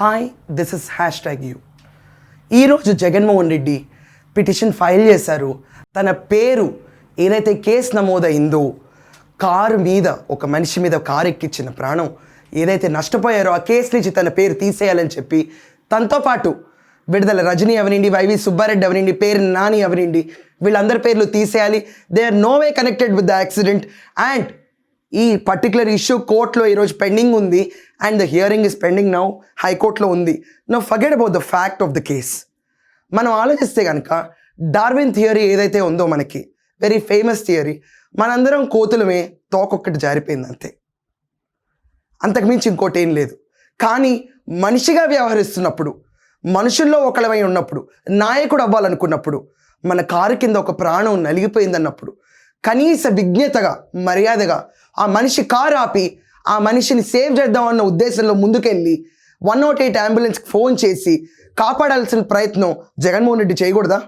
Hi this is hash tag you ఈరోజు Jaganmohan Reddy petition file చేశారు. తన పేరు ఏదైతే కేసు నమోదైందో కారు మీద ఒక మనిషి మీద కారు ఎక్కించిన ప్రాణం ఏదైతే నష్టపోయారో ఆ కేసు నుంచి తన పేరు తీసేయాలని చెప్పి తనతో పాటు విడుదల రజనీ అవనండి వైవి సుబ్బారెడ్డి అవనండి పేరు నాని అవనండి వీళ్ళందరి పేర్లు తీసేయాలి. They are no way connected with the accident and ఈ పర్టికులర్ ఇష్యూ కోర్టులో ఈరోజు పెండింగ్ ఉంది. And the hearing is pending now హైకోర్టులో ఉంది. No forget about the fact of the case మనం ఆలోచిస్తే కనుక డార్విన్ థియరీ ఏదైతే ఉందో మనకి వెరీ ఫేమస్ థియరీ మనందరం కోతులమే తోకొక్కటి జారిపోయింది అంతే. అంతకుమించి ఇంకోటి ఏం లేదు. కానీ మనిషిగా వ్యవహరిస్తున్నప్పుడు మనుషుల్లో ఒకలమై ఉన్నప్పుడు నాయకుడు అవ్వాలనుకున్నప్పుడు మన కారు కింద ఒక ప్రాణం నలిగిపోయిందన్నప్పుడు కనీస విజ్ఞతగా మర్యాదగా ఆ మనిషి కారు ఆపి ఆ మనిషిని సేవ్ చేద్దామన్న ఉద్దేశంలో ముందుకెళ్ళి వన్ నాట్ ఎయిట్ అంబులెన్స్కి ఫోన్ చేసి కాపాడాల్సిన ప్రయత్నం జగన్మోహన్ రెడ్డి చేయకూడదా?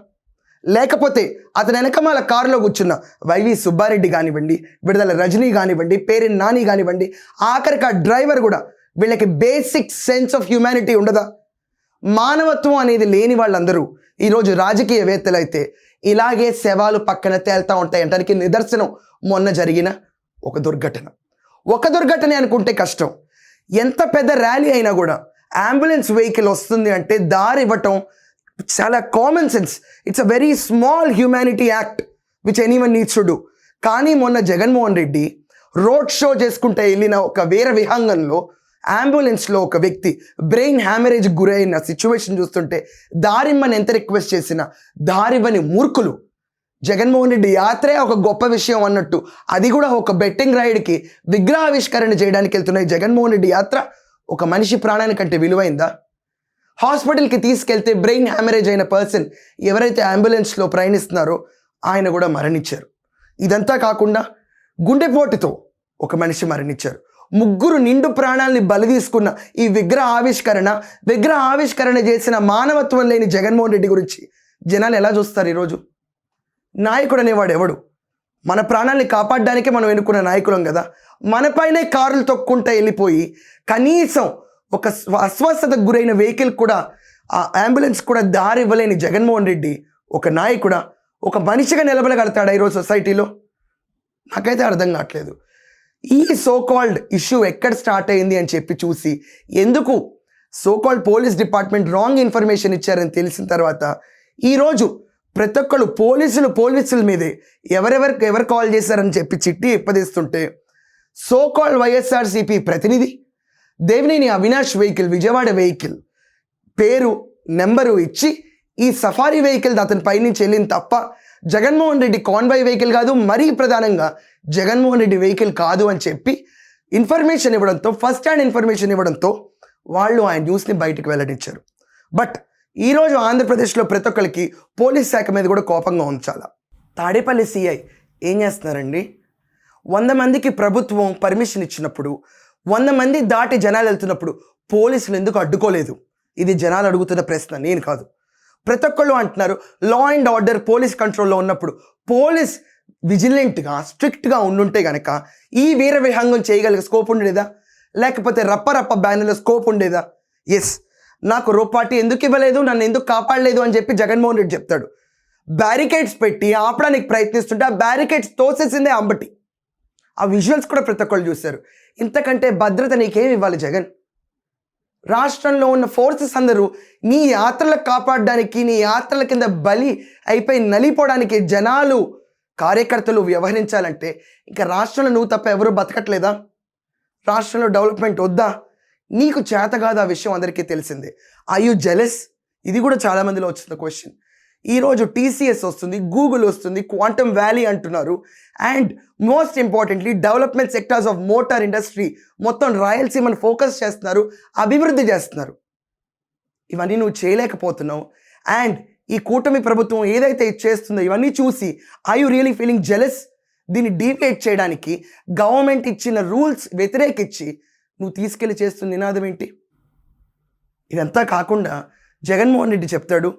లేకపోతే అతని వెనకమాల కారులో కూర్చున్న వైవి సుబ్బారెడ్డి కానివ్వండి విడుదల రజనీ కానివ్వండి పేరెంట్ నాని కానివ్వండి ఆఖరికి ఆ డ్రైవర్ కూడా వీళ్ళకి బేసిక్ సెన్స్ ఆఫ్ హ్యూమానిటీ ఉండదా? మానవత్వం అనేది లేని వాళ్ళందరూ ఈరోజు రాజకీయవేత్తలు అయితే ఇలాగే శవాలు పక్కన తేల్తా ఉంటాయి అంటానికి నిదర్శనం మొన్న జరిగిన ఒక దుర్ఘటన. ఒక దుర్ఘటన అనుకుంటే కష్టం. ఎంత పెద్ద ర్యాలీ అయినా కూడా అంబులెన్స్ వెహికల్ వస్తుంది అంటే దారి ఇవ్వటం చాలా common sense it's a very small humanity act which anyone needs to do కానీ మొన్న జగన్మోహన్ రెడ్డి రోడ్ షో చేసుకుంటే వెళ్ళిన ఒక వీర విహంగంలో అంబులెన్స్లో ఒక వ్యక్తి బ్రెయిన్ హ్యామరేజ్ గురైన సిచ్యువేషన్ చూస్తుంటే దారిమ్మని ఎంత రిక్వెస్ట్ చేసినా దారివ్వని మూర్ఖులు. జగన్మోహన్ రెడ్డి యాత్రే ఒక గొప్ప విషయం అన్నట్టు. అది కూడా ఒక బెట్టింగ్ రైడ్కి విగ్రహావిష్కరణ చేయడానికి వెళ్తున్నాయి జగన్మోహన్ రెడ్డి యాత్ర ఒక మనిషి ప్రాణానికంటే విలువైందా? హాస్పిటల్కి తీసుకెళ్తే బ్రెయిన్ హ్యామరేజ్ అయిన పర్సన్ ఎవరైతే అంబులెన్స్లో ప్రయాణిస్తున్నారో ఆయన కూడా మరణించారు. ఇదంతా కాకుండా గుండెపోటుతో ఒక మనిషి మరణించారు. ముగ్గురు నిండు ప్రాణాలని బలి తీసుకున్న ఈ విగ్రహ ఆవిష్కరణ విగ్రహ ఆవిష్కరణ చేసిన మానవత్వం లేని జగన్మోహన్ రెడ్డి గురించి జనాలు ఎలా చూస్తారు ఈరోజు? నాయకుడు అనేవాడు ఎవడు? మన ప్రాణాల్ని కాపాడడానికే మనం ఎన్నుకున్న నాయకులం కదా. మనపైనే కారులు తొక్కుంటా వెళ్ళిపోయి కనీసం ఒక స్వ- అస్వస్థతకు గురైన వెహికల్ కూడా ఆ అంబులెన్స్ కూడా దారి ఇవ్వలేని జగన్మోహన్ రెడ్డి ఒక నాయకుడా? ఒక మనిషిగా నిలబడగలుగుతాడా ఈరోజు సొసైటీలో? నాకైతే అర్థం కావట్లేదు. ఈ సోకాల్డ్ ఇష్యూ ఎక్కడ స్టార్ట్ అయింది అని చెప్పి చూసి ఎందుకు so called police department wrong information ఇచ్చారని తెలిసిన తర్వాత ఈరోజు ప్రతి ఒక్కళ్ళు పోలీసులు పోలీసుల మీదే. ఎవరెవరికి ఎవరు కాల్ చేశారని చెప్పి చిట్టి ఇప్పదీస్తుంటే కాల్ వైఎస్ఆర్సీపీ ప్రతినిధి దేవినేని అవినాష్ వెహికల్ విజయవాడ వెహికల్ పేరు నెంబరు ఇచ్చి ఈ సఫారీ వెహికల్ అతని పైనుంచి వెళ్ళింది తప్ప జగన్మోహన్ రెడ్డి కాన్వాయ్ వెహికల్ కాదు మరీ ప్రధానంగా జగన్మోహన్ రెడ్డి వెహికల్ కాదు అని చెప్పి ఇన్ఫర్మేషన్ ఇవ్వడంతో ఫస్ట్ హ్యాండ్ ఇన్ఫర్మేషన్ ఇవ్వడంతో వాళ్ళు ఆ న్యూస్ని బయటకు వెల్లడించారు. బట్ ఈరోజు ఆంధ్రప్రదేశ్లో ప్రతి ఒక్కరికి పోలీస్ శాఖ మీద కూడా కోపంగా ఉంచాల? తాడేపల్లి సిఐ ఏం చేస్తున్నారండి? వంద మందికి ప్రభుత్వం పర్మిషన్ ఇచ్చినప్పుడు వంద మంది దాటి జనాలు వెళ్తున్నప్పుడు పోలీసులు ఎందుకు అడ్డుకోలేదు? ఇది జనాలు అడుగుతున్న ప్రశ్న నేను కాదు. ప్రతి ఒక్కళ్ళు అంటున్నారు లా అండ్ ఆర్డర్ పోలీస్ కంట్రోల్లో ఉన్నప్పుడు పోలీస్ విజిలెంట్గా స్ట్రిక్ట్గా ఉండుంటే కనుక ఈ వీర విహంగం చేయగలిగే స్కోప్ ఉండేదా? లేకపోతే రప్ప రప్ప బ్యానర్లో స్కోప్ ఉండేదా? ఎస్ నాకు రోపాటి ఎందుకు ఇవ్వలేదు నన్ను ఎందుకు కాపాడలేదు అని చెప్పి జగన్మోహన్ రెడ్డి చెప్తాడు. బ్యారికేడ్స్ పెట్టి ఆపడానికి ప్రయత్నిస్తుంటే ఆ బ్యారికేడ్స్ తోసేసిందే అంబటి. ఆ విజువల్స్ కూడా ప్రతి ఒక్కళ్ళు చూశారు. ఇంతకంటే భద్రత నీకేమి ఇవ్వాలి జగన్? రాష్ట్రంలో ఉన్న ఫోర్సెస్ అందరూ నీ యాత్రలకు కాపాడడానికి నీ యాత్రల కింద బలి అయిపోయి నలిపోవడానికి జనాలు కార్యకర్తలు వ్యవహరించాలంటే ఇంకా రాష్ట్రంలో నువ్వు తప్ప ఎవరు బతకట్లేదా? రాష్ట్రంలో డెవలప్మెంట్ వద్దా? నీకు చేత కాదు ఆ విషయం అందరికీ తెలిసిందే. ఐ యు జెలెస్ ఇది కూడా చాలా మందిలో వచ్చిన క్వశ్చన్ ఈరోజు టీసీఎస్ వస్తుంది గూగుల్ వస్తుంది క్వాంటమ్ వ్యాలీ అంటున్నారు. And most importantly development sectors of motor industry మొత్తం రాయలసీమను ఫోకస్ చేస్తున్నారు అభివృద్ధి చేస్తున్నారు. ఇవన్నీ నువ్వు చేయలేకపోతున్నావు. అండ్ ఈ కూటమి ప్రభుత్వం ఏదైతే చేస్తుందో ఇవన్నీ చూసి I you really feeling jealous దీన్ని డీవియేట్ చేయడానికి గవర్నమెంట్ ఇచ్చిన రూల్స్ వ్యతిరేకించి నువ్వు తీసుకెళ్ళి చేస్తున్న నినాదం ఏంటి? ఇదంతా కాకుండా జగన్మోహన్ రెడ్డి చెప్తాడు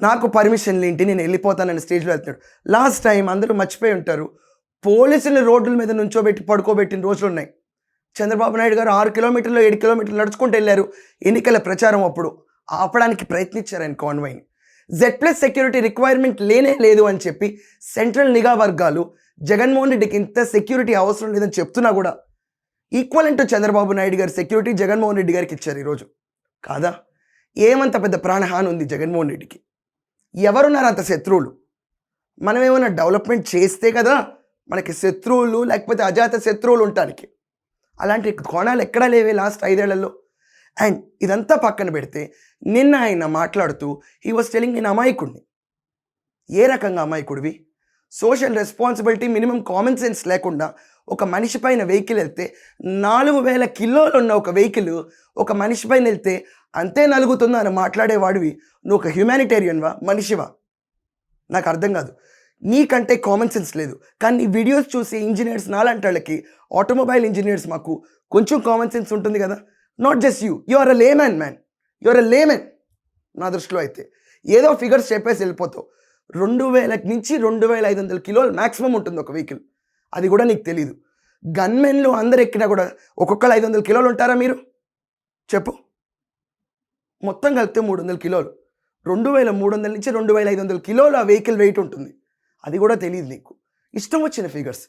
నాకు పర్మిషన్లు ఏంటి నేను వెళ్ళిపోతానని స్టేజ్లో వెళ్తున్నాడు. లాస్ట్ టైం అందరూ మర్చిపోయి ఉంటారు పోలీసులు రోడ్ల మీద నుంచోబెట్టి పడుకోబెట్టిన రోజులు ఉన్నాయి. చంద్రబాబు నాయుడు గారు ఆరు కిలోమీటర్లు ఏడు కిలోమీటర్లు నడుచుకుంటూ వెళ్ళారు. ఎన్నికల ప్రచారం అప్పుడు ఆపడానికి ప్రయత్నించారు ఆయన కాన్వైన్ జెడ్ ప్లస్ సెక్యూరిటీ రిక్వైర్మెంట్ లేనే లేదు అని చెప్పి సెంట్రల్ నిఘా వర్గాలు జగన్మోహన్ రెడ్డికి ఇంత సెక్యూరిటీ అవసరం లేదని చెప్తున్నా కూడా ఈక్వల్ చంద్రబాబు నాయుడు గారి సెక్యూరిటీ జగన్మోహన్ రెడ్డి గారికి ఇచ్చారు ఈరోజు. కాదా? ఏమంత పెద్ద ప్రాణహాని ఉంది జగన్మోహన్ రెడ్డికి? ఎవరున్నారు అంత శత్రువులు? మనం ఏమైనా డెవలప్మెంట్ చేస్తే కదా మనకి శత్రువులు లేకపోతే అజాత శత్రువులు ఉండటానికి. అలాంటి కోణాలు ఎక్కడా లేవే లాస్ట్ ఐదేళ్ళలో. అండ్ ఇదంతా పక్కన పెడితే నిన్న ఆయన మాట్లాడుతూ ఈ వాస్ టెలింగ్ నేను అమాయకుడిని ఏ రకంగా అమాయకుడివి? Social responsibility minimum common sense లేకుండా ఒక మనిషి పైన వెహికల్ వెళ్తే నాలుగు వేల కిలోలు ఉన్న ఒక వెహికల్ ఒక మనిషి పైన వెళ్తే అంతే నలుగుతుందో అని మాట్లాడేవాడివి. నువ్వు ఒక హ్యుమానిటేరియన్వా మనిషివా? నాకు అర్థం కాదు. నీకంటే కామన్ సెన్స్ లేదు. కానీ వీడియోస్ చూసి ఇంజనీర్స్ నాలాంటి వాళ్ళకి ఆటోమొబైల్ ఇంజనీర్స్ మాకు కొంచెం కామన్ సెన్స్ ఉంటుంది కదా? Not just you you are a layman man you are a layman నా దృష్టిలో అయితే. ఏదో ఫిగర్స్ చెప్పేసి వెళ్ళిపోతావు. రెండు వేల నుంచి రెండు వేల ఐదు వందల కిలోలు మ్యాక్సిమం ఉంటుంది ఒక వెహికల్ అది కూడా నీకు తెలీదు. గన్మెన్లు అందరు ఎక్కినా కూడా ఒక్కొక్కరు ఐదు వందల కిలోలు ఉంటారా మీరు? చెప్పు. మొత్తం కలిపితే మూడు వందల కిలోలు. రెండు వేల మూడు వందల నుంచి రెండు వేల ఐదు వందల కిలోలు ఆ వెహికల్ వెయిట్ ఉంటుంది. అది కూడా తెలియదు నీకు. ఇష్టం వచ్చిన ఫిగర్స్.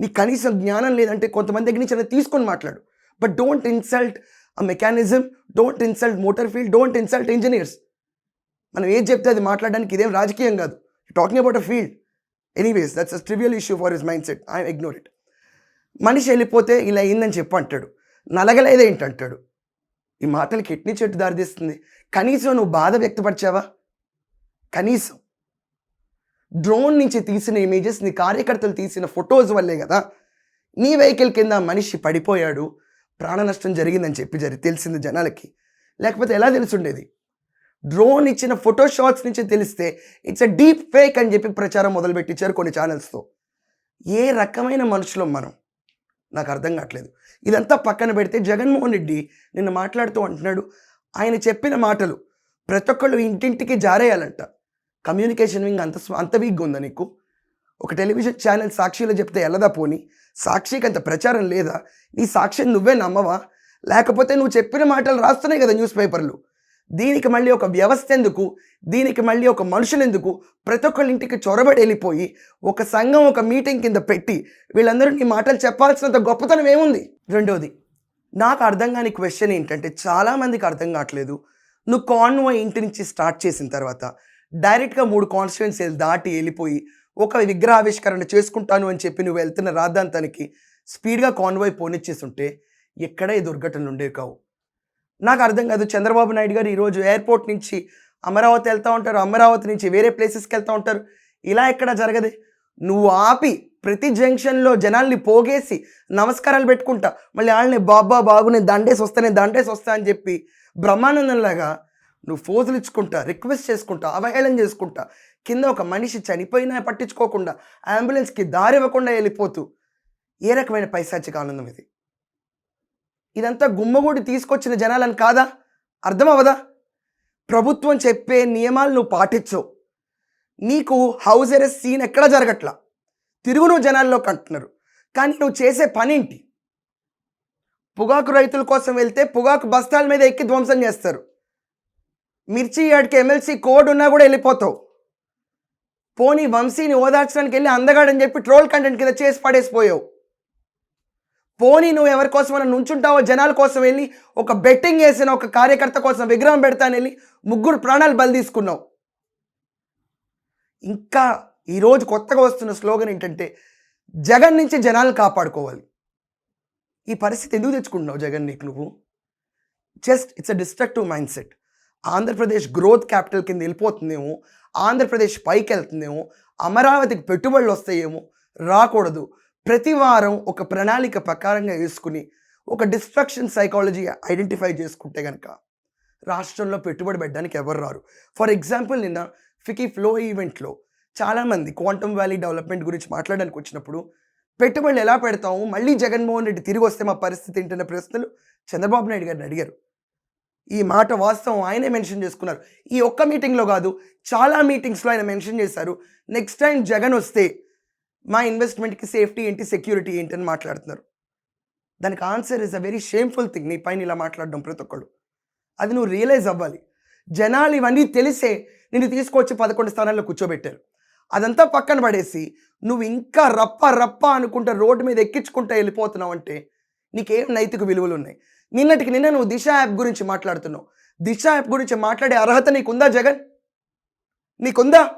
నీకు కనీసం జ్ఞానం లేదంటే కొంతమంది దగ్గర నుంచి తీసుకొని మాట్లాడు. But don't insult a mechanism don't insult motor field don't insult engineers. మనం ఏది చెప్తే అది మాట్లాడడానికి ఇదేం రాజకీయం కాదు. Talking about a field anyways that's a trivial issue for his mind set I ignore it మనిషి వెళ్ళిపోతే ఇలా అయిందని చెప్పు అంటాడు. నలగలేదేంటి అంటాడు. ఈ మాటలకి కిడ్నీ చెట్టు దారితీస్తుంది కనీసం నువ్వు బాధ వ్యక్తపరిచావా? కనీసం. డ్రోన్ నుంచి తీసిన ఇమేజెస్ నీ కార్యకర్తలు తీసిన ఫొటోస్ వల్లే కదా. నీ వెహికల్ కింద మనిషి పడిపోయాడు. ప్రాణ నష్టం జరిగిందని చెప్పి జరి తెలిసింది జనాలకి. లేకపోతే ఎలా తెలుసుండేది డ్రోన్ ఇచ్చిన ఫోటో షాట్స్ నుంచి తెలిస్తే ఇట్స్ అ డీప్ ఫేక్ అని చెప్పి ప్రచారం మొదలుపెట్టించారు కొన్ని ఛానల్స్తో. ఏ రకమైన మనుషులం మనం? నాకు అర్థం కావట్లేదు. ఇదంతా పక్కన పెడితే జగన్మోహన్ రెడ్డి నిన్న మాట్లాడుతూ అంటున్నాడు. ఆయన చెప్పిన మాటలు ప్రతి ఒక్కళ్ళు ఇంటింటికి జారేయాలంట. కమ్యూనికేషన్ వింగ్ అంత అంత వీక్గా ఉందా నీకు? ఒక టెలివిజన్ ఛానల్ సాక్షిలో చెప్తే ఎల్లదా పోని? సాక్షికి అంత ప్రచారం లేదా? నీ సాక్షిని నువ్వే నమ్మవా? లేకపోతే నువ్వు చెప్పిన మాటలు రాస్తున్నాయి కదా న్యూస్ పేపర్లు. దీనికి మళ్ళీ ఒక వ్యవస్థ ఎందుకు? దీనికి మళ్ళీ ఒక మనుషులు ఎందుకు? ప్రతి ఒక్కళ్ళ ఇంటికి చొరబడి వెళ్ళిపోయి ఒక సంఘం ఒక మీటింగ్ కింద పెట్టి వీళ్ళందరూ నీ మాటలు చెప్పాల్సినంత గొప్పతనం ఏముంది? రెండోది నాకు అర్థం కాని క్వశ్చన్ ఏంటంటే చాలామందికి అర్థం కావట్లేదు. నువ్వు కాన్వో ఇంటి నుంచి స్టార్ట్ చేసిన తర్వాత డైరెక్ట్గా మూడు కాన్స్టిట్యున్సీలు దాటి వెళ్ళిపోయి ఒక విగ్రహావిష్కరణ చేసుకుంటాను అని చెప్పి నువ్వు వెళ్తున్న రాద్ధాంతానికి స్పీడ్గా కాన్వాయ్ పోనిచ్చేస్తుంటే ఎక్కడ ఈ దుర్ఘటనలు ఉండేవి కావు. నాకు అర్థం కాదు. చంద్రబాబు నాయుడు గారు ఈరోజు ఎయిర్పోర్ట్ నుంచి అమరావతి వెళ్తూ ఉంటారు. అమరావతి నుంచి వేరే ప్లేసెస్కి వెళ్తూ ఉంటారు. ఇలా ఎక్కడ జరగదే. నువ్వు ఆపి ప్రతి జంక్షన్లో జనాల్ని పోగేసి నమస్కారాలు పెట్టుకుంటా. మళ్ళీ వాళ్ళని బాబా బాబు నేను దండేసి వస్తా నేను దండేసి వస్తా అని చెప్పి బ్రహ్మానందంలాగా నువ్వు ఫోజులు ఇచ్చుకుంటా రిక్వెస్ట్ చేసుకుంటా అవహేళన చేసుకుంటా. కింద ఒక మనిషి చనిపోయినా పట్టించుకోకుండా అంబులెన్స్కి దారి ఇవ్వకుండా వెళ్ళిపోతూ ఏ రకమైన పైశాచిక ఆనందం ఇది? ఇదంతా గుమ్మగూడి తీసుకొచ్చిన జనాలని కాదా? అర్థం అవ్వదా ప్రభుత్వం చెప్పే నియమాలు నువ్వు పాటించవు నీకు హౌస్ అరెస్ట్ సీన్ ఎక్కడ జరగట్లా? తిరుగు నువ్వు జనాల్లోకి అంటున్నారు. కానీ నువ్వు చేసే పని ఏంటి పొగాకు రైతుల కోసం వెళ్తే పొగాకు బస్తాల మీద ఎక్కి ధ్వంసం చేస్తారు. మిర్చి యాడికి ఎమ్మెల్సీ కోడ్ ఉన్నా కూడా వెళ్ళిపోతావు. పోనీ వంశీని ఓదార్చడానికి వెళ్ళి అందగాడని చెప్పి ట్రోల్ కంటెంట్ కింద చేసి పడేసిపోయావు. పోనీ నువ్వు ఎవరి కోసం మనం నుంచుంటావో జనాల కోసం వెళ్ళి ఒక బెట్టింగ్ వేసిన ఒక కార్యకర్త కోసం విగ్రహం పెడతాను వెళ్ళి ముగ్గురు ప్రాణాలు బలి తీసుకున్నావు. ఇంకా ఈరోజు కొత్తగా వస్తున్న స్లోగన్ ఏంటంటే జగన్ నుంచి జనాలు కాపాడుకోవాలి. ఈ పరిస్థితి ఎందుకు తెచ్చుకుంటున్నావు జగన్ నీకు నువ్వు? Just it's a destructive mindset Andhra Pradesh growth capital కింద వెళ్ళిపోతుందేమో ఆంధ్రప్రదేశ్ పైకి వెళ్తుందేమో అమరావతికి పెట్టుబడులు వస్తాయేమో రాకూడదు. ప్రతి వారం ఒక ప్రణాళిక ప్రకారంగా వేసుకుని ఒక డిస్ట్రక్షన్ సైకాలజీ ఐడెంటిఫై చేసుకుంటే కనుక రాష్ట్రంలో పెట్టుబడి పెట్టడానికి ఎవరు రారు. ఫర్ ఎగ్జాంపుల్ నిన్న ఫికీ ఫ్లో ఈవెంట్లో చాలామంది క్వాంటమ్ వ్యాలీ డెవలప్మెంట్ గురించి మాట్లాడడానికి వచ్చినప్పుడు పెట్టుబడులు ఎలా పెడతాము? మళ్ళీ జగన్మోహన్ రెడ్డి తిరిగి వస్తే మా పరిస్థితి ఏంటన్న ప్రశ్నలు చంద్రబాబు నాయుడు గారిని అడిగారు. ఈ మాట వాస్తవం ఆయనే మెన్షన్ చేసుకున్నారు. ఈ ఒక్క మీటింగ్లో కాదు చాలా మీటింగ్స్లో ఆయన మెన్షన్ చేశారు. నెక్స్ట్ టైం జగన్ వస్తే మా ఇన్వెస్ట్మెంట్కి సేఫ్టీ ఏంటి సెక్యూరిటీ ఏంటి అని మాట్లాడుతున్నారు. దానికి answer is a very shameful thing నీ పైన ఇలా మాట్లాడడం ప్రతి ఒక్కళ్ళు. అది నువ్వు రియలైజ్ అవ్వాలి. జనాలు ఇవన్నీ తెలిసే నిన్ను తీసుకొచ్చి పదకొండు స్థానాల్లో కూర్చోబెట్టారు. అదంతా పక్కన పడేసి నువ్వు ఇంకా రప్ప రప్ప అనుకుంటా రోడ్డు మీద ఎక్కించుకుంటా వెళ్ళిపోతున్నావు అంటే నీకేం నైతిక విలువలు ఉన్నాయి. నిన్నటికి నిన్న నువ్వు దిశ యాప్ గురించి మాట్లాడుతున్నావు. దిశ యాప్ గురించి మాట్లాడే అర్హత నీకుందా జగన్? నీకుందా?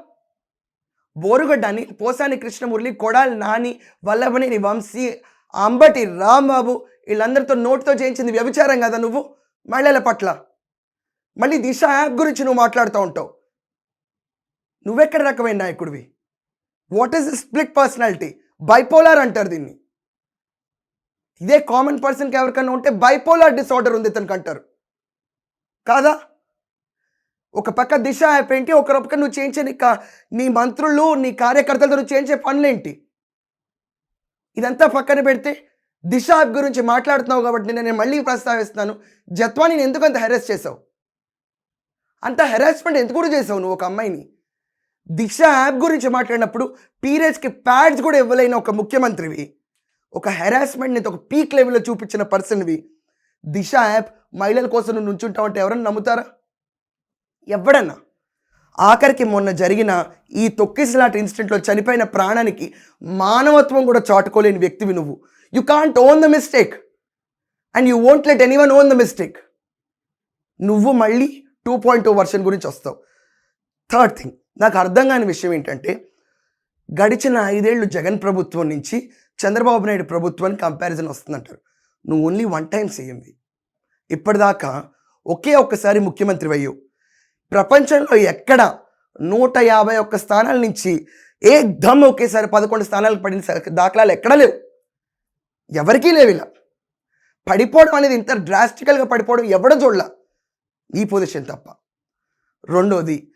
బోరుగడ్డ అని పోసాని కృష్ణమురళి కొడాలి నాని వల్లభనేని వంశీ అంబటి రాంబాబు వీళ్ళందరితో నోటుతో చేయించింది వ్యభిచారం కదా నువ్వు? మహిళల పట్ల. మళ్ళీ దిశ యాప్ గురించి నువ్వు మాట్లాడుతూ ఉంటావు. నువ్వెక్కడ రకమైన నాయకుడివి? What is split personality bipolar అంటారు దీన్ని. ఇదే కామన్ పర్సన్కి ఎవరికైనా ఉంటే బైపోలార్ డిసార్డర్ ఉంది ఇతనికి అంటారు కాదా? ఒక పక్క దిశ యాప్ ఏంటి? ఒక పక్క నువ్వు చేయించే నీ కా నీ మంత్రులు నీ కార్యకర్తలతో నువ్వు చేయించే పనులేంటి? ఇదంతా పక్కన పెడితే దిశ యాప్ గురించి మాట్లాడుతున్నావు కాబట్టి నేను మళ్ళీ ప్రస్తావిస్తున్నాను. జత్వాని ఎందుకు అంత హెరాస్ చేసావు అంత హెరాస్మెంట్ ఎందుకు కూడా చేసావు నువ్వు ఒక అమ్మాయిని? దిశ యాప్ గురించి మాట్లాడినప్పుడు పీరియడ్స్కి ప్యాడ్స్ కూడా ఇవ్వలేని ఒక ముఖ్యమంత్రివి. ఒక హెరాస్మెంట్ని ఒక పీక్ లెవెల్లో చూపించిన పర్సన్వి దిశ యాప్ మహిళల కోసం నువ్వు నుంచుంటావు అంటే ఎవరైనా నమ్ముతారా? ఎవడన్నా? ఆఖరికి మొన్న జరిగిన ఈ తొక్కిసలాట ఇన్సిడెంట్లో చనిపోయిన ప్రాణానికి మానవత్వం కూడా చాటుకోలేని వ్యక్తివి నువ్వు. You can't own the mistake and you won't let any one own the mistake నువ్వు మళ్ళీ టూ పాయింట్ టూ వర్షన్ గురించి వస్తావు. థర్డ్ థింగ్ నాకు అర్థం కాని విషయం ఏంటంటే గడిచిన ఐదేళ్ళు జగన్ ప్రభుత్వం నుంచి చంద్రబాబు నాయుడు ప్రభుత్వానికి కంపారిజన్ వస్తుందంటారు. నువ్వు ఓన్లీ వన్ టైం సీఎంవి ఇప్పటిదాకా ఒకే ఒక్కసారి ముఖ్యమంత్రి అయ్యావు. ప్రపంచంలో ఎక్కడ నూట యాభై ఒక్క స్థానాల నుంచి ఏ దమ్ ఒకేసారి పదకొండు స్థానాలకు పడిన దాఖలాలు ఎక్కడా లేవు. ఎవరికీ లేవు ఇలా. పడిపోవడం అనేది ఇంత డ్రాస్టికల్గా పడిపోవడం ఎవడ చూడలా. ఈ పొజిషన్ తప్ప. రెండోది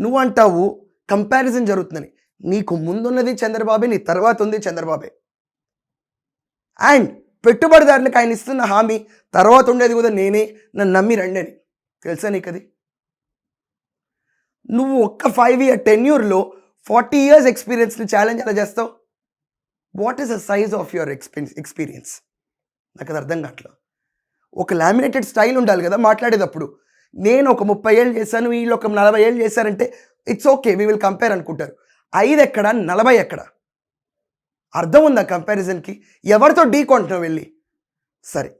నువ్వు అంటావు కంపారిజన్ జరుగుతుందని. నీకు ముందున్నది చంద్రబాబే నీ తర్వాత ఉంది చంద్రబాబే. అండ్ పెట్టుబడిదారులకు ఆయన ఇస్తున్న హామీ తర్వాత ఉండేది కూడా నేనే నన్ను నమ్మి రండి అని. తెలుసా నీకు అది నువ్వు ఒక్క ఫైవ్ ఇయర్ టెన్యూర్లో ఫార్టీ ఇయర్స్ ఎక్స్పీరియన్స్ని ఛాలెంజ్ ఎలా చేస్తావు? What is the size of your experience experience నాకు అది అర్థం కావట్లేదు. ఒక లామినేటెడ్ స్టైల్ ఉండాలి కదా మాట్లాడేటప్పుడు. నేను ఒక ముప్పై ఏళ్ళు చేశాను వీళ్ళు ఒక నలభై ఏళ్ళు చేశారంటే it's okay we will compare అనుకుంటారు. ఐదు ఎక్కడ నలభై ఎక్కడ? అర్థం ఉందా కంపారిజన్కి ఎవరితో డీ కొంటున్నావు వెళ్ళి? సరే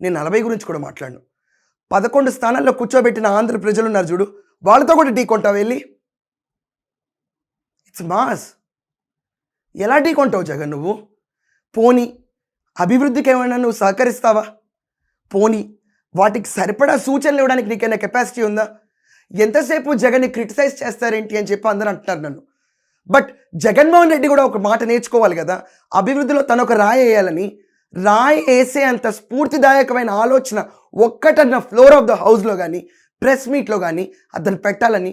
నేను నలభై గురించి కూడా మాట్లాడను. పదకొండు స్థానాల్లో కూర్చోబెట్టిన ఆంధ్ర ప్రజలు ఉన్నారు చూడు. వాళ్ళతో కూడా టీ కొంటావు వెళ్ళి? ఇట్స్ మాస్ ఎలా టీ కొంటావు జగన్ నువ్వు? పోనీ అభివృద్ధికి ఏమైనా నువ్వు సహకరిస్తావా? పోనీ వాటికి సరిపడా సూచనలు ఇవ్వడానికి నీకైనా కెపాసిటీ ఉందా? ఎంతసేపు జగన్ని క్రిటిసైజ్ చేస్తారేంటి అని చెప్పి అందరూ అంటున్నారు నన్ను. బట్ జగన్మోహన్ రెడ్డి కూడా ఒక మాట నేర్చుకోవాలి కదా? అభివృద్ధిలో తను ఒక రాయి వేయాలని రాయి వేసే అంత స్ఫూర్తిదాయకమైన ఆలోచన ఒక్కటన్న ఫ్లోర్ ఆఫ్ ద హౌస్లో కానీ ప్రెస్ మీట్లో కానీ అతను పెట్టాలని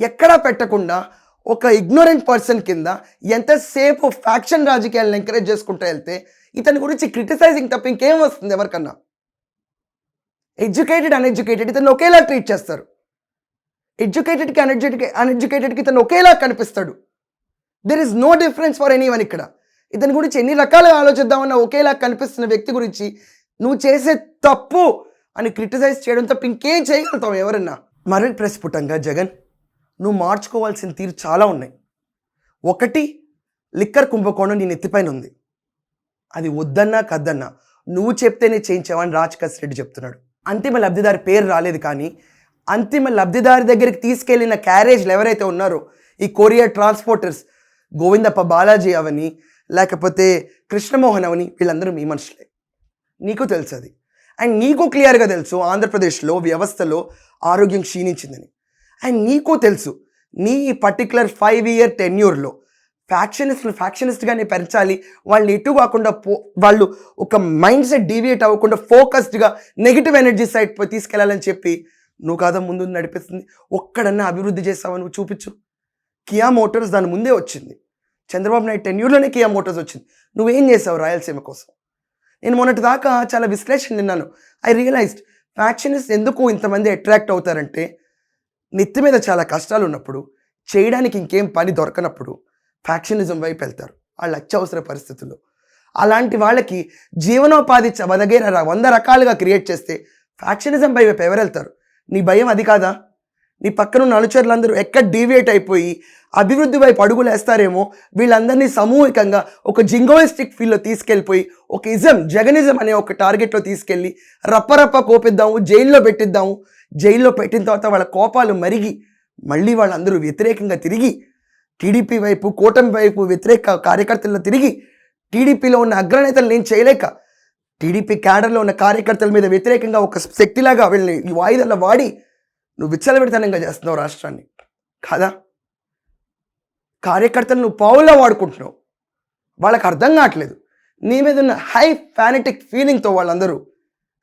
ఎక్కడా పెట్టకుండా ఒక ఇగ్నోరెంట్ పర్సన్ కింద ఎంతసేపు ఫ్యాక్షన్ రాజకీయాలను ఎంకరేజ్ చేసుకుంటూ వెళ్తే ఇతని గురించి క్రిటిసైజింగ్ తప్ప ఇంకేం వస్తుంది ఎవరికన్నా? ఎడ్యుకేటెడ్ అన్ఎడ్యుకేటెడ్ ఇతను ఒకేలా ట్రీట్ చేస్తారు. ఎడ్యుకేటెడ్కి అన్ఎడ్యుకే అన్ఎడ్యుకేటెడ్కి ఇతను ఒకేలా కనిపిస్తాడు. There is no difference for any one ఇక్కడ. ఇతని గురించి ఎన్ని రకాలుగా ఆలోచిద్దామన్న ఒకేలా కనిపిస్తున్న వ్యక్తి గురించి నువ్వు చేసే తప్పు అని క్రిటిసైజ్ చేయడం తప్ప ఇంకేం చేయగలుగుతాం ఎవరన్నా? మరీ ప్రస్ఫుటంగా జగన్. నువ్వు మార్చుకోవాల్సిన తీరు చాలా ఉన్నాయి. ఒకటి లిక్కర్ కుంభకోణం నీ నెత్తిపైన ఉంది. అది వద్దన్నా కద్దన్నా నువ్వు చెప్తేనే చేయించావని రాజకాశ్ రెడ్డి చెప్తున్నాడు. అంతిమ లబ్ధిదారి పేరు రాలేదు కానీ అంతిమ లబ్ధిదారి దగ్గరికి తీసుకెళ్ళిన క్యారేజ్లు ఎవరైతే ఉన్నారో ఈ కొరియర్ ట్రాన్స్పోర్టర్స్ గోవిందప్ప బాలాజీ అవని లేకపోతే కృష్ణమోహన్ అవని వీళ్ళందరూ మీ మనుషులే. నీకు తెలుసు అది అండ్ నీకు క్లియర్గా తెలుసు ఆంధ్రప్రదేశ్లో వ్యవస్థలో ఆరోగ్యం క్షీణించిందని. అండ్ నీకు తెలుసు నీ పర్టికులర్ ఫైవ్ ఇయర్ టెన్యూర్లో ఫ్యాక్షనిస్ట్ని ఫ్యాక్షనిస్ట్గానే పెంచాలి. వాళ్ళని ఎటు కాకుండా పో వాళ్ళు ఒక మైండ్ సెట్ డీవియేట్ అవ్వకుండా ఫోకస్డ్గా నెగిటివ్ ఎనర్జీ సైడ్ పోయి తీసుకెళ్ళాలని చెప్పి నువ్వు కాదా ముందు నడిపిస్తుంది. ఒక్కడన్నా అభివృద్ధి చేస్తావా నువ్వు చూపించు. కియా మోటార్స్ దాని ముందే వచ్చింది. చంద్రబాబు నాయుడు టెన్యూర్లోనే కియా మోటార్స్ వచ్చింది. నువ్వేం చేసావు రాయలసీమ కోసం? నేను మొన్నటి దాకా చాలా విశ్లేషణ విన్నాను. ఐ రియలైజ్డ్ ఫ్యాక్షనిస్ట్ ఎందుకు ఇంతమంది అట్రాక్ట్ అవుతారంటే నెత్తి మీద చాలా కష్టాలు ఉన్నప్పుడు చేయడానికి ఇంకేం పని దొరకనప్పుడు ఫ్యాక్షనిజం వైపు వెళ్తారు. వాళ్ళ అత్యవసర పరిస్థితుల్లో. అలాంటి వాళ్ళకి జీవనోపాధి చ- వదగే వంద రకాలుగా క్రియేట్ చేస్తే ఫ్యాక్షనిజం పై వైపు ఎవరు వెళ్తారు నీ భయం అది కాదా? నీ పక్కన ఉన్న అనుచరులందరూ ఎక్కడ డీవియేట్ అయిపోయి అభివృద్ధి వైపు అడుగులు వేస్తారేమో వీళ్ళందరినీ సమూహికంగా ఒక జింగోయిస్టిక్ ఫీల్డ్లో తీసుకెళ్ళిపోయి ఒక ఇజం జగనిజం అనే ఒక టార్గెట్లో తీసుకెళ్ళి రప్పరప్ప కోపిద్దాము జైల్లో పెట్టిద్దాము. జైల్లో పెట్టిన తర్వాత వాళ్ళ కోపాలు మరిగి మళ్ళీ వాళ్ళందరూ వ్యతిరేకంగా తిరిగి టీడీపీ వైపు కూటమి వైపు వ్యతిరేక కార్యకర్తల్లో తిరిగి టీడీపీలో ఉన్న అగ్రనేతలు నేను చేయలేక టీడీపీ క్యాడర్లో ఉన్న కార్యకర్తల మీద వ్యతిరేకంగా ఒక శక్తిలాగా వీళ్ళని ఈ వాయిదాల్లో వాడి నువ్వు విచ్చలవిడితనంగా చేస్తున్నావు రాష్ట్రాన్ని. కాదా? కార్యకర్తలు నువ్వు పావుల్లో వాడుకుంటున్నావు. వాళ్ళకి అర్థం కావట్లేదు. నీ మీద ఉన్న హై ఫ్యానటిక్ ఫీలింగ్తో వాళ్ళందరూ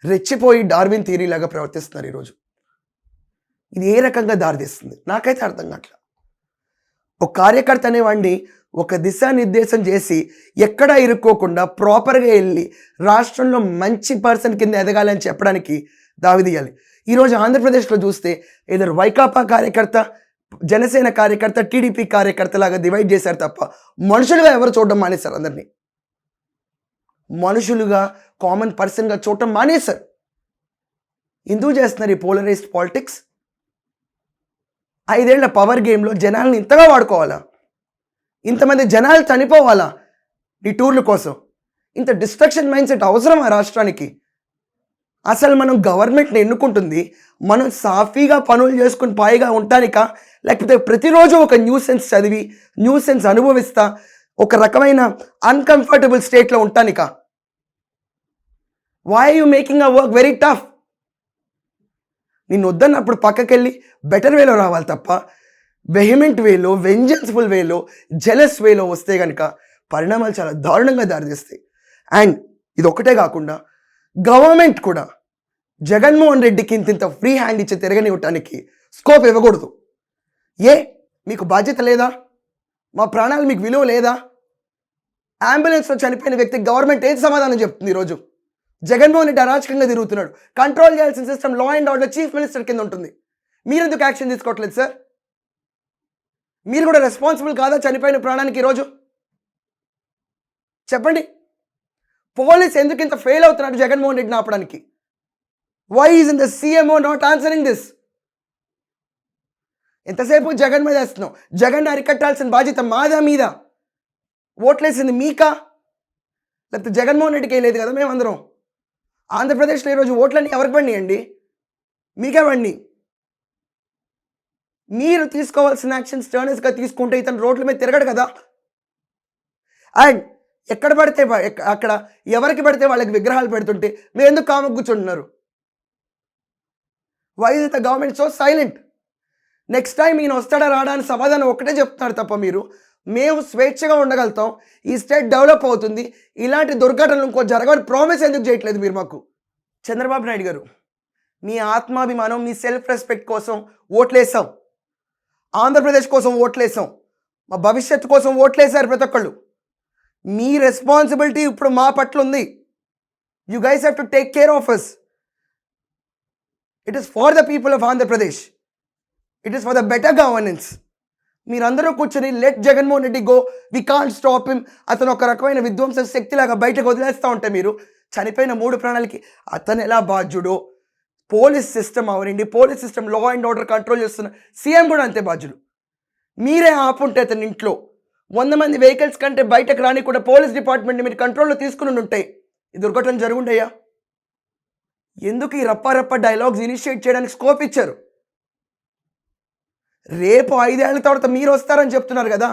రెచ్చిపోయి డార్విన్ థియరీ లాగా ప్రవర్తిస్తున్నారు ఈరోజు. ఇది ఏ రకంగా దారితీస్తుంది? నాకైతే అర్థం కావట్లేదు ఒక కార్యకర్త అనేవాడిని ఒక దిశానిర్దేశం చేసి ఎక్కడా ఇరుక్కోకుండా ప్రాపర్గా వెళ్ళి రాష్ట్రంలో మంచి పర్సన్ కింద ఎదగాలని చెప్పడానికి దావిదీయాలి ఈరోజు ఆంధ్రప్రదేశ్లో చూస్తే ఇద్దరు వైకాపా కార్యకర్త జనసేన కార్యకర్త టీడీపీ కార్యకర్త లాగా డివైడ్ చేశారు తప్ప మనుషులుగా ఎవరు చూడడం మానేశారు అందరినీ? మనుషులుగా కామన్ పర్సన్గా చూడటం మానేశారు. ఎందుకు చేస్తున్నారు ఈ పోలరైజ్డ్ పాలిటిక్స్ ఐదేళ్ళ పవర్ గేమ్లో జనాల్ని ఇంతగా వాడుకోవాలా? ఇంతమంది జనాలు చనిపోవాలా? ఈ టూర్ల కోసం. ఇంత డిస్ట్రక్షన్ మైండ్ సెట్ అవసరం ఆ రాష్ట్రానికి? అసలు మనం గవర్నమెంట్ని ఎన్నుకుంటుంది? మనం సాఫీగా పనులు చేసుకుని పాయిగా ఉంటానిక? లేకపోతే ప్రతిరోజు ఒక న్యూసెన్స్ చదివి న్యూసెన్స్ అనుభవిస్తా ఒక రకమైన అన్కంఫర్టబుల్ స్టేట్లో ఉంటానిక? Why you making a work very tough నిన్ను వద్దన్నప్పుడు పక్కకెళ్ళి బెటర్ వేలో రావాలి తప్ప వెహిమెంట్ వేలో వెంజన్స్ఫుల్ వేలో జెలస్ వేలో వస్తే కనుక పరిణామాలు చాలా దారుణంగా దారితీస్తాయి. అండ్ ఇది ఒకటే కాకుండా గవర్నమెంట్ కూడా జగన్మోహన్ రెడ్డికి ఇంత ఇంత ఫ్రీ హ్యాండ్ ఇచ్చి తిరగనివ్వటానికి స్కోప్ ఇవ్వకూడదు. ఏ? మీకు బాధ్యత లేదా? మా ప్రాణాలు మీకు విలువ లేదా? అంబులెన్స్లో చనిపోయిన వ్యక్తికి గవర్నమెంట్ ఏది సమాధానం చెప్తుంది ఈరోజు? జగన్మోహన్ రెడ్డి అరాచకంగా తిరుగుతున్నాడు. కంట్రోల్ చేయాల్సిన system law and order chief minister కింద ఉంటుంది. మీరెందుకు యాక్షన్ తీసుకోవట్లేదు సార్ మీరు కూడా రెస్పాన్సిబుల్ కాదా చనిపోయిన ప్రాణానికి ఈరోజు? చెప్పండి. పోలీస్ ఎందుకు ఇంత ఫెయిల్ అవుతున్నాడు జగన్మోహన్ రెడ్డిని ఆపడానికి? Why is in the CMO not answering this ఎంతసేపు జగన్ మీద వేస్తున్నాం జగన్ అరికట్టాల్సిన బాధ్యత మాదా మీద? ఓట్లేసింది మీకా? లేకపోతే జగన్మోహన్ రెడ్డికి వేయలేదు కదా మేమందరం? ఆంధ్రప్రదేశ్లో ఈరోజు ఓట్లన్నీ ఎవరికి పండియండి మీకే పండి మీరు తీసుకోవాల్సిన యాక్షన్స్ టర్నర్స్గా తీసుకుంటే ఇతను రోడ్ల మీద తిరగడు కదా? అండ్ ఎక్కడ పడితే అక్కడ ఎవరికి పడితే వాళ్ళకి విగ్రహాలు పెడుతుంటే మీరు ఎందుకు కామ కూర్చుంటున్నారు? Why is the government so silent next time ఈయన వస్తాడా రాడా అని సమాధానం ఒకటే చెప్తున్నారు తప్ప మీరు. మేము స్వేచ్ఛగా ఉండగలుగుతాం. ఈ స్టేట్ డెవలప్ అవుతుంది. ఇలాంటి దుర్ఘటనలు ఇంకో జరగని ప్రామిస్ ఎందుకు చేయట్లేదు మీరు మాకు? చంద్రబాబు నాయుడు గారు మీ ఆత్మాభిమానం మీ సెల్ఫ్ రెస్పెక్ట్ కోసం ఓట్లేసాం. ఆంధ్రప్రదేశ్ కోసం ఓట్లేసాం. మా భవిష్యత్తు కోసం ఓట్లేసారు ప్రతి ఒక్కళ్ళు. మీ రెస్పాన్సిబిలిటీ ఇప్పుడు మా పట్ల ఉంది. You guys have to take care of us it is for the people of Andhra Pradesh it is for the better governance మీరందరూ కూర్చొని let Jaganmohan Reddy go we can't stop him అతను ఒక రకమైన విధ్వంస శక్తిలాగా బయటకు వదిలేస్తూ ఉంటే మీరు చనిపోయిన మూడు ప్రాణాలకి అతను ఎలా బాధ్యుడో? Police system అవనండి. Police system law and order control చేస్తున్న సీఎం కూడా అంతే బాధ్యులు. మీరే ఆపుంటే అతని ఇంట్లో. వంద మంది వెహికల్స్ కంటే బయటకు రాని కూడా పోలీస్ డిపార్ట్మెంట్ని మీరు కంట్రోల్లో తీసుకుని ఉంటాయి ఈ దుర్ఘటన జరుగుండయ్యా ఎందుకు ఈ రప్ప డైలాగ్స్ ఇనిషియేట్ చేయడానికి స్కోప్ ఇచ్చారు? రేపు ఐదేళ్ళ తర్వాత మీరు వస్తారని చెప్తున్నారు కదా.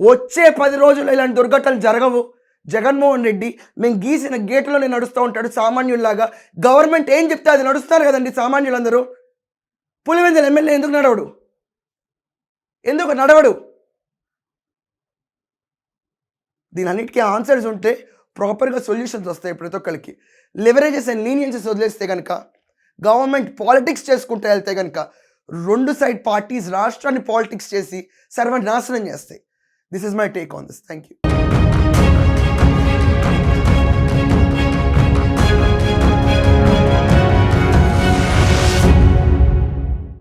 వచ్చే పది రోజులు ఇలాంటి దుర్ఘటనలు జరగవు. జగన్మోహన్ రెడ్డి మేము గీసిన గేట్లోనే నడుస్తూ ఉంటాడు సామాన్యుల్లాగా. గవర్నమెంట్ ఏం చెప్తే అది నడుస్తారు కదండి సామాన్యులందరూ. పులివెందుల ఎమ్మెల్యే ఎందుకు నడవడు? ఎందుకు నడవడు? దీని అన్నిటికీ ఆన్సర్స్ ఉంటే ప్రాపర్గా సొల్యూషన్స్ వస్తాయి ప్రతి ఒక్కరికి. లివరేజెస్ అండ్ లీనియన్సెస్ వదిలేస్తే కనుక గవర్నమెంట్ పాలిటిక్స్ చేసుకుంటూ వెళ్తే కనుక రెండు సైడ్ పార్టీస్ రాష్ట్రాన్ని పాలిటిక్స్ చేసి సర్వనాశనం చేస్తాయి. This is my take on this thank you